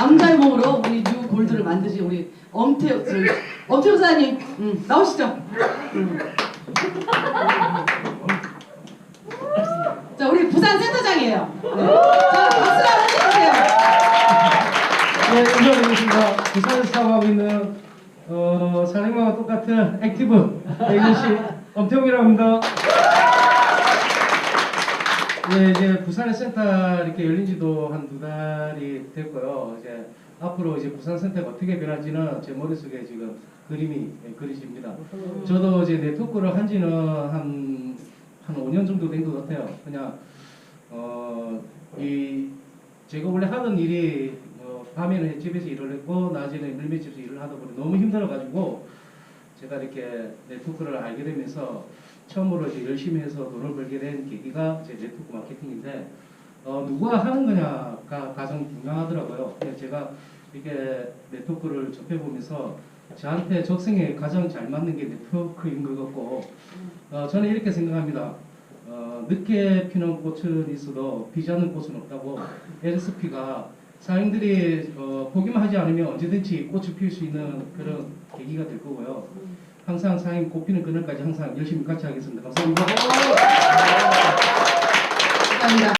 남자의 몸으로 우리 뉴 골드를 만드신 우리 엄태우 엄태우 사장님 음, 나오시죠. 음. 자 우리 부산 센터장이에요. 네. 자 박수 한번 해주세요. 네, 인사드리겠습니다. 부산에서 사업하고 있는 어, 사장님과 똑같은 액티브 에이전시 엄태웅이라고 합니다. 네, 이제 부산의 센터 이렇게 열린 지도 한 두 달이 됐고요. 이제 앞으로 이제 부산 센터가 어떻게 변할지는 제 머릿속에 지금 그림이 예, 그리집니다. 저도 이제 네트워크를 한 지는 한, 한 5년 정도 된 것 같아요. 그냥, 어, 이, 제가 원래 하던 일이, 어, 밤에는 집에서 일을 했고, 낮에는 밀매집에서 일을 하다 보니 너무 힘들어가지고, 제가 이렇게 네트워크를 알게 되면서, 처음으로 이제 열심히 해서 돈을 벌게 된 계기가 제 네트워크 마케팅인데, 어, 누가 하는 거냐가 가장 중요하더라고요. 제가 이렇게 네트워크를 접해보면서, 저한테 적성에 가장 잘 맞는 게 네트워크인 것 같고 어, 저는 이렇게 생각합니다. 어, 늦게 피는 꽃은 있어도 않는 꽃은 없다고 LSP가 사람들이 어, 보기만 하지 않으면 언제든지 꽃을 피울 수 있는 그런 계기가 될 거고요. 항상 사장님 꽃 피는 그날까지 항상 열심히 같이 하겠습니다. 감사합니다. 감사합니다.